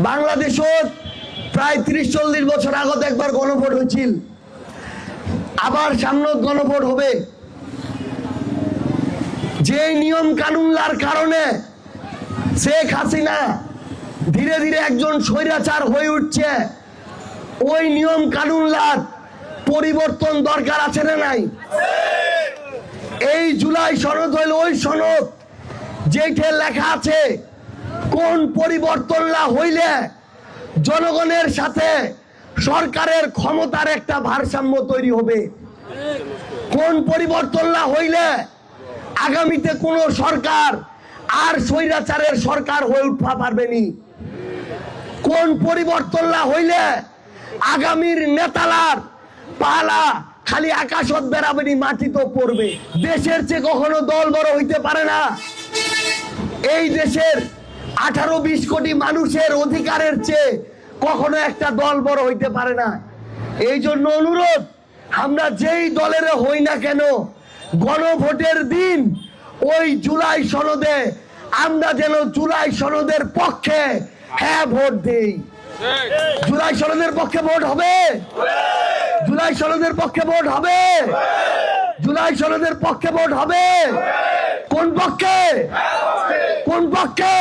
বাংলাদেশত প্রায় ত্রিশ চল্লিশ বছর আগত একবার গণভোট হয়েছিল। আবার সামনত গণভোট হবে। যে নিয়ম কানুনলার কারণে শেখ হাসিনা ধীরে ধীরে একজন স্বৈরাচার হয়ে উঠছে, ওই নিয়ম কানুনলার পরিবর্তন দরকার আছে না নাই? এই জুলাই সনদ হইল ওই সনদ যেইটে লেখা আছে কোন পরিবর্তন না হইলে জনগণের সাথে সরকারের ক্ষমতার একটা ভারসাম্য তৈরি হবে। কোন পরিবর্তন না হইলে আগামীতে কোন সরকার আর স্বৈরাচারের সরকার হয়ে উঠা পারবেনি কোন পরিবর্তনলা হইলে আগামীর নেতালার পালা খালি আকাশত বেড়াবেনি, মাটি তো পড়বে। দেশের চেয়ে কখনো দল বড় হইতে পারে না। এই দেশের আঠারো বিশ কোটি মানুষের অধিকারের চেয়ে কখনো একটা দল বড় হইতে পারে না। এই জন্য অনুরোধ, আমরা যেই দলের হই না কেন, গণভোটের দিন ওই জুলাই সনদে, আমরা যেন জুলাই সনদের পক্ষে হ্যাঁ ভোট দেই। জুলাই সনদের পক্ষে ভোট হবে? জুলাই সনদের পক্ষে ভোট হবে? জুলাই সনদের পক্ষে ভোট হবে? কোন পক্ষে? পক্ষে